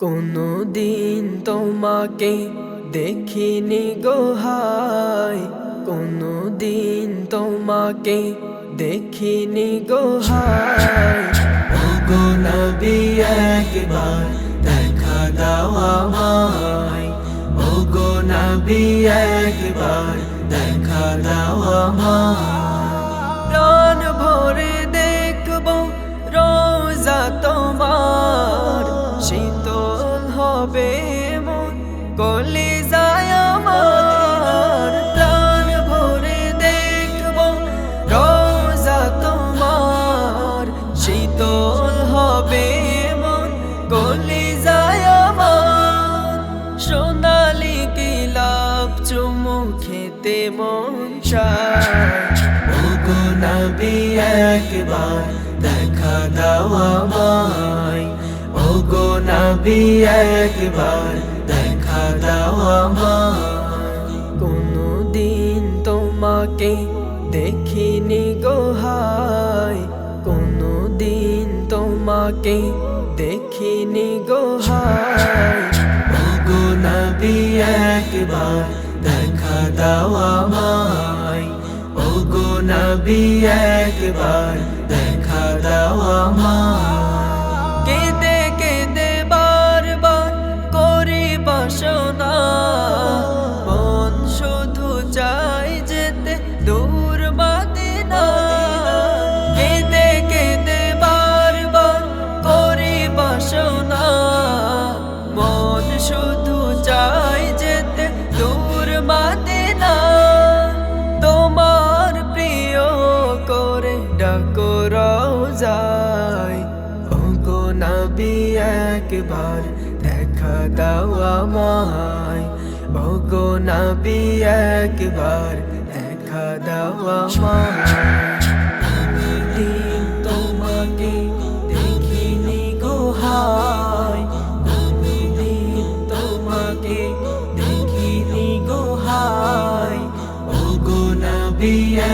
কোনো দিন তোমাকে দেখিনি গোহায় কোনো দিন তোমাকে দেখিনি গোহায় ওগো নবী, একবার দেখা দাও আমায়। ওগো নবী, একবার দেখা দাও আমায়। হবে মন কলি যায় আমার প্রাণ ভরে দেখব। রোজা তোমার, শীতল হবে মন কলি যায় আমার। সোনালি কিলাপ চুমু খেতে মন চায়। একবার দেখা দাও ওগো নবী একবার দেখা দাও আমায়। কোনো দিন তোমাকে দেখিনি গোহায় কোনো দিন তোমাকে দেখিনি গোহায় ওগো নবী, একবার দেখা দাও আমায়। ওগো নবী, একবার দেখা দাও আমায়। শুধু চাই যেতে দূর মাদিনা। তোমার প্রিয় করে ডাকো যায় ওগো নবী, একবার দেখা দাও আমায়। ওগো নবী, একবার দেখা দাও আমায়। the.